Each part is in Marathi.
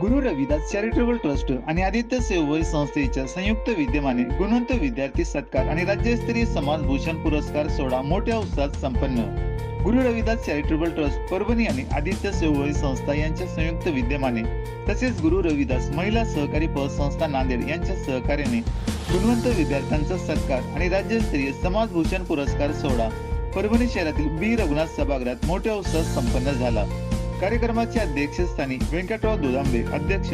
गुरु रविदास चॅरिटेबल ट्रस्ट आणि आदित्य सेवय संस्थेच्या संयुक्त विद्यमाने गुणवंत विद्यार्थी सत्कार आणि राज्यस्तरीय समाज भूषण पुरस्कार सोहळा मोठ्या उत्साहात संपन्न. गुरु रविदास चॅरिटेबल ट्रस्ट परभणी आणि आदित्य सेवय संस्था यांच्या संयुक्त विद्यमाने तसेच गुरु रविदास महिला सहकारी पतसंस्था नांदेड यांच्या सहकार्याने गुणवंत विद्यार्थ्यांचा सत्कार आणि राज्यस्तरीय समाज भूषण पुरस्कार सोहळा परभणी शहरातील बी रघुनाथ सभागृहात मोठ्या उत्साहात संपन्न झाला. कार्यक्रमाच्या अध्यक्षस्थानी व्यंकटराव दुधांबे अध्यक्ष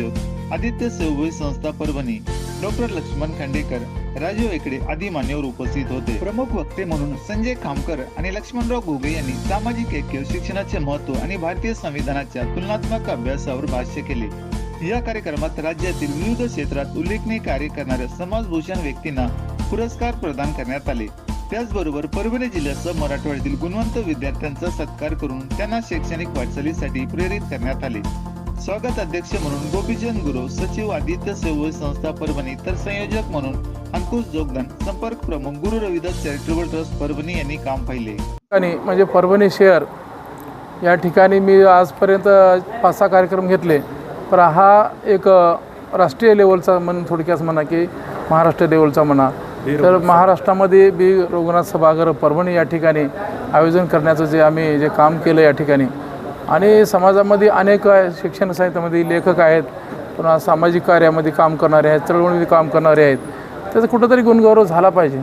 आदित्य सेवय संस्था परभणी डॉक्टर लक्ष्मण खांडेकर राजीव एकडे आदी मान्यवर उपस्थित होते. प्रमुख वक्ते म्हणून संजय खामकर आणि लक्ष्मणराव घोगे यांनी सामाजिक ऐक्य शिक्षणाचे महत्त्व आणि भारतीय संविधानाच्या तुलनात्मक अभ्यासावर भाष्य केले. या कार्यक्रमात राज्यातील विविध क्षेत्रात उल्लेखनीय कार्य करणाऱ्या समाजभूषण व्यक्तींना पुरस्कार प्रदान करण्यात आले. त्याचबरोबर परभणी जिल्ह्यासह मराठवाड्यातील गुणवंत विद्यार्थ्यांचा सत्कार करून त्यांना शैक्षणिक वाटचालीसाठी प्रेरित करण्यात आले. स्वागत अध्यक्ष म्हणून गोपीचंद गुरु सचिव आदित्य सेवय संस्था परभणी तर संयोजक म्हणून अंकुश जोगदान संपर्क प्रमुख गुरु रविदास चॅरिटेबल ट्रस्ट परभणी यांनी काम पाहिले. म्हणजे परभणी शहर या ठिकाणी मी आजपर्यंत पाच सहा कार्यक्रम घेतले पण हा एक राष्ट्रीय लेवलचा म्हण थोडक्यात म्हणा की महाराष्ट्र लेवलचा म्हणा तर महाराष्ट्रामध्ये बी रघुनाथ सभागृह परभणी या ठिकाणी आयोजन करण्याचं जे आम्ही जे काम केलं या ठिकाणी. आणि समाजामध्ये अनेक शिक्षण साहित्यामध्ये लेखक आहेत पुन्हा सामाजिक कार्यामध्ये काम करणारे आहेत चळवळीमध्ये काम करणारे आहेत. त्याचा कुठंतरी गुणगौरव झाला पाहिजे.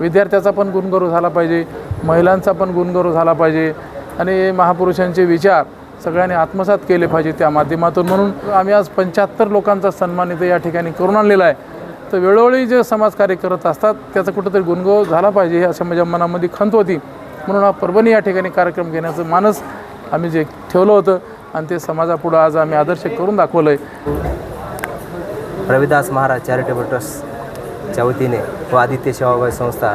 विद्यार्थ्याचा पण गुणगौरव झाला पाहिजे महिलांचा पण गुणगौरव झाला पाहिजे. आणि महापुरुषांचे विचार सगळ्यांनी आत्मसात केले पाहिजे त्या माध्यमातून. म्हणून आम्ही आज पंच्याहत्तर लोकांचा सन्मान इथं या ठिकाणी करून आणलेला आहे. तर वेळोवेळी जे समाजकार्य करत असतात त्याचा कुठंतरी गुणगो झाला पाहिजे हे असं माझ्या मनामध्ये खंत होती. म्हणून हा परभणी या ठिकाणी कार्यक्रम घेण्याचं मानस आम्ही जे ठेवलं होतं आणि ते समाजापुढं आज आम्ही आदर्श करून दाखवलं आहे रविदास महाराज चॅरिटेबल ट्रस्टच्या वतीने व आदित्य सेवाभावी संस्था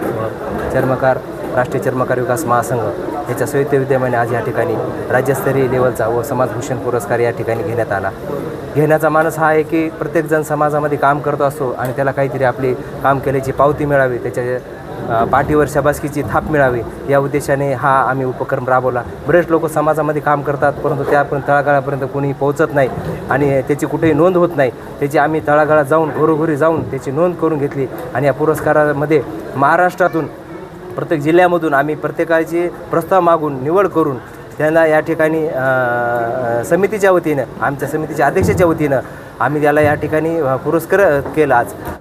चर्मकार राष्ट्रीय चर्मकार विकास महासंघ याच्या संयुक्त विद्यमाने आज या ठिकाणी राज्यस्तरीय लेवलचा व समाजभूषण पुरस्कार या ठिकाणी घेण्यात आला. घेण्याचा मानस हा आहे की प्रत्येकजण समाजामध्ये काम करत असतो आणि त्याला काहीतरी आपली काम केल्याची पावती मिळावी त्याच्या पाठीवर शबासकीची थाप मिळावी या उद्देशाने हा आम्ही उपक्रम राबवला. बरेच लोक समाजामध्ये काम करतात परंतु त्यापर्यंत तळागाळापर्यंत कोणी पोहोचत नाही आणि त्याची कुठेही नोंद होत नाही. त्याची आम्ही तळागाळात जाऊन घरोघरी जाऊन त्याची नोंद करून घेतली आणि या पुरस्कारामध्ये महाराष्ट्रातून प्रत्येक जिल्ह्यामधून आम्ही प्रत्येकाची प्रस्ताव मागून निवड करून त्यांना या ठिकाणी समितीच्या वतीनं आमच्या समितीच्या अध्यक्षाच्या वतीनं आम्ही त्याला या ठिकाणी पुरस्कार केला आज.